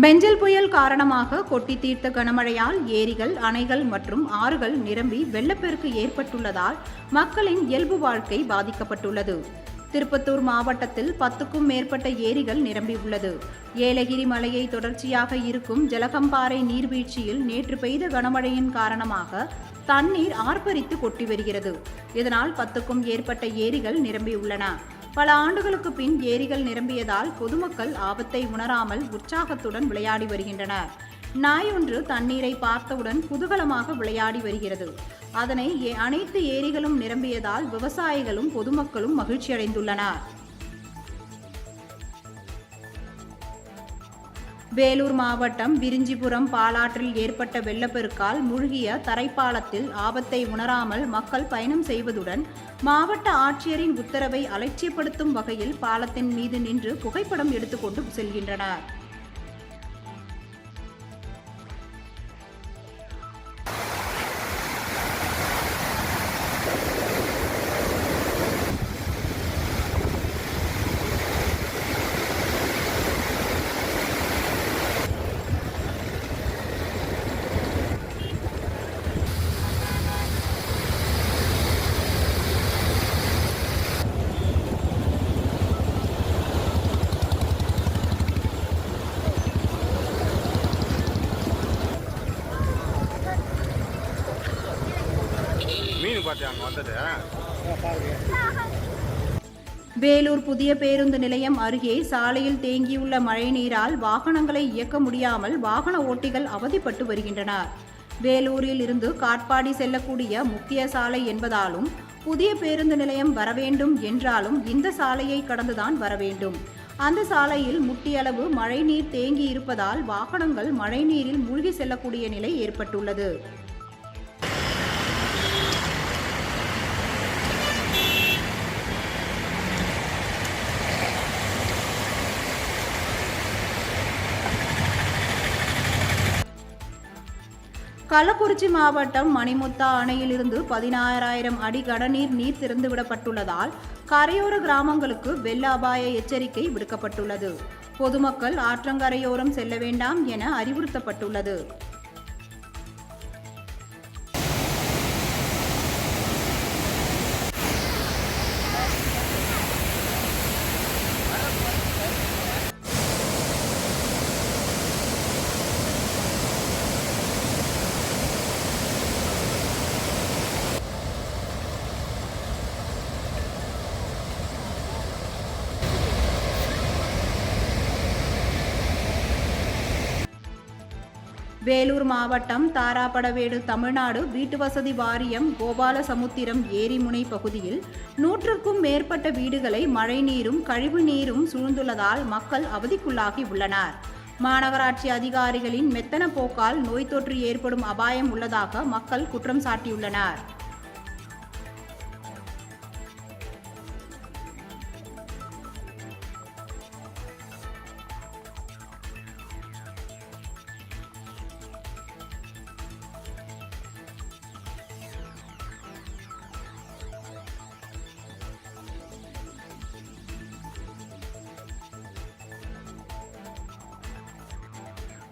பெஞ்சல் புயல் காரணமாக கொட்டி தீர்த்த கனமழையால் ஏரிகள் அணைகள் மற்றும் ஆறுகள் நிரம்பி வெள்ளப்பெருக்கு ஏற்பட்டுள்ளதால் மக்களின் இயல்பு வாழ்க்கை பாதிக்கப்பட்டுள்ளது. திருப்பத்தூர் மாவட்டத்தில் பத்துக்கும் மேற்பட்ட ஏரிகள் நிரம்பியுள்ளது ஏலகிரி மலையை தொடர்ச்சியாக இருக்கும் ஜலகம்பாறை நீர்வீழ்ச்சியில் நேற்று பெய்த கனமழையின் காரணமாக தண்ணீர் ஆர்ப்பரித்து கொட்டி வருகிறது. இதனால் பத்துக்கும் ஏற்பட்ட ஏரிகள் நிரம்பியுள்ளன பல ஆண்டுகளுக்கு பின் ஏரிகள் நிரம்பியதால் பொதுமக்கள் ஆபத்தை உணராமல் உற்சாகத்துடன் விளையாடி வருகின்றனர். நாய் ஒன்று தண்ணீரை பார்த்தவுடன் குதூகலமாக விளையாடி வருகிறது. அதனை ஏ- அனைத்து ஏரிகளும் நிரம்பியதால் விவசாயிகளும் பொதுமக்களும் மகிழ்ச்சியடைந்துள்ளனர். வேலூர் மாவட்டம் விரிஞ்சிபுரம் பாலாற்றில் ஏற்பட்ட வெள்ளப்பெருக்கால் மூழ்கிய தரைப்பாலத்தில் ஆபத்தை உணராமல் மக்கள் பயணம் செய்வதுடன் மாவட்ட ஆட்சியரின் உத்தரவை அலட்சியப்படுத்தும் வகையில் பாலத்தின் மீது நின்று புகைப்படம் எடுத்துக்கொண்டு செல்கின்றனர். மீன் பார்த்தேன் அங்கே வந்தது. வேலூர் புதிய பேருந்து நிலையம் அருகே சாலையில் தேங்கியுள்ள மழைநீரால் வாகனங்களை இயக்க முடியாமல் வாகன ஓட்டிகள் அவதிப்பட்டு வருகின்றனர் வேலூரில் இருந்து காட்பாடி செல்லக்கூடிய முக்கிய சாலை என்பதாலும் புதிய பேருந்து நிலையம் வரவேண்டும் என்றாலும் இந்த சாலையை கடந்துதான் வரவேண்டும் அந்த சாலையில் முட்டியளவு மழைநீர் தேங்கி இருப்பதால் வாகனங்கள் மழைநீரில் மூழ்கி செல்லக்கூடிய நிலை ஏற்பட்டுள்ளது. கள்ளக்குறிச்சி மாவட்டம் மணிமுத்தா அணையிலிருந்து பதினாறாயிரம் அடி கடநீர் நீர் திறந்துவிடப்பட்டுள்ளதால் கரையோர கிராமங்களுக்கு வெள்ள அபாய எச்சரிக்கை விடுக்கப்பட்டுள்ளது. பொதுமக்கள் ஆற்றங்கரையோரம் செல்ல வேண்டாம் என அறிவுறுத்தப்பட்டுள்ளது. வேலூர் மாவட்டம் தாராபடவேடு தமிழ்நாடு வீட்டுவசதி வாரியம் கோபாலசமுத்திரம் ஏரிமுனை பகுதியில் நூற்றுக்கும் மேற்பட்ட வீடுகளை மழைநீரும் கழிவு நீரும் சூழ்ந்துள்ளதால் மக்கள் அவதிக்குள்ளாகி உள்ளனர். மாநகராட்சி அதிகாரிகளின் மெத்தன போக்கால் நோய் தொற்று ஏற்படும் அபாயம் உள்ளதாக மக்கள் குற்றம் சாட்டியுள்ளனர்.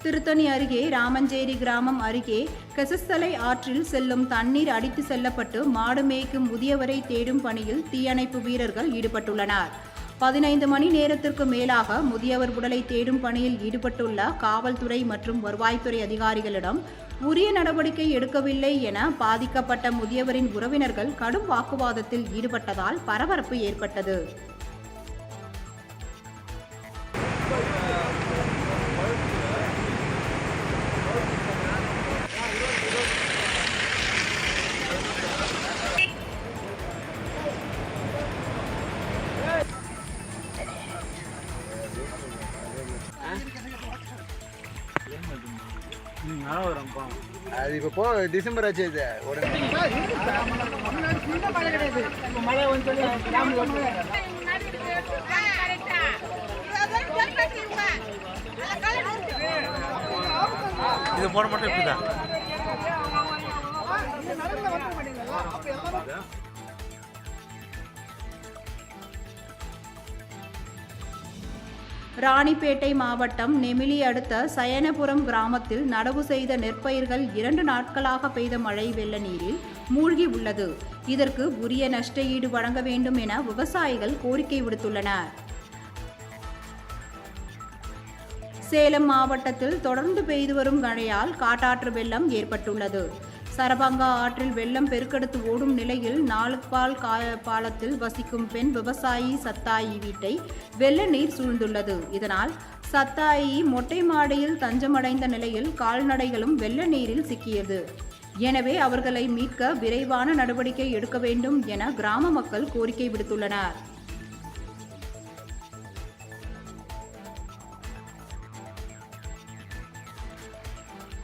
திருத்தணி அருகே ராமஞ்சேரி கிராமம் அருகே கெசஸ்தலை ஆற்றில் செல்லும் தண்ணீர் அடித்து செல்லப்பட்டு மாடு மேய்க்கும் முதியவரை தேடும் பணியில் தீயணைப்பு வீரர்கள் ஈடுபட்டுள்ளனர். பதினைந்து மணி நேரத்திற்கு மேலாக முதியவர் உடலை தேடும் பணியில் ஈடுபட்டுள்ள காவல்துறை மற்றும் வருவாய்த்துறை அதிகாரிகளிடம் உரிய நடவடிக்கை எடுக்கவில்லை என பாதிக்கப்பட்ட முதியவரின் உறவினர்கள் கடும் வாக்குவாதத்தில் ஈடுபட்டதால் பரபரப்பு ஏற்பட்டது. அது இப்போ போ டிசம்பர் ஆச்சு இது உடனே. இது போட மட்டும் இப்படிதான். ராணிப்பேட்டை மாவட்டம் நெமிலி அடுத்த சயனபுரம் கிராமத்தில் நடவு செய்த நெற்பயிர்கள் இரண்டு நாட்களாக பெய்த மழை வெள்ள நீரில் மூழ்கி உள்ளது. இதற்கு உரிய நஷ்ட ஈடு வழங்க வேண்டும் என விவசாயிகள் கோரிக்கை விடுத்துள்ளனர். சேலம் மாவட்டத்தில் தொடர்ந்து பெய்து வரும் மழையால் காட்டாற்று வெள்ளம் ஏற்பட்டுள்ளது. சரபங்கா ஆற்றில் வெள்ளம் பெருக்கெடுத்து ஓடும் நிலையில் நாலுபால் கா- பாலத்தில் வசிக்கும் பெண் விவசாயி சத்தாயி வீட்டை வெள்ள நீர் சூழ்ந்துள்ளது. இதனால் சத்தாயி மொட்டை மாடியில் தஞ்சமடைந்த நிலையில் கால்நடைகளும் வெள்ள நீரில் சிக்கியது. எனவே அவர்களை மீட்க விரைவான நடவடிக்கை எடுக்க வேண்டும் என கிராம மக்கள் கோரிக்கை விடுத்துள்ளனர்.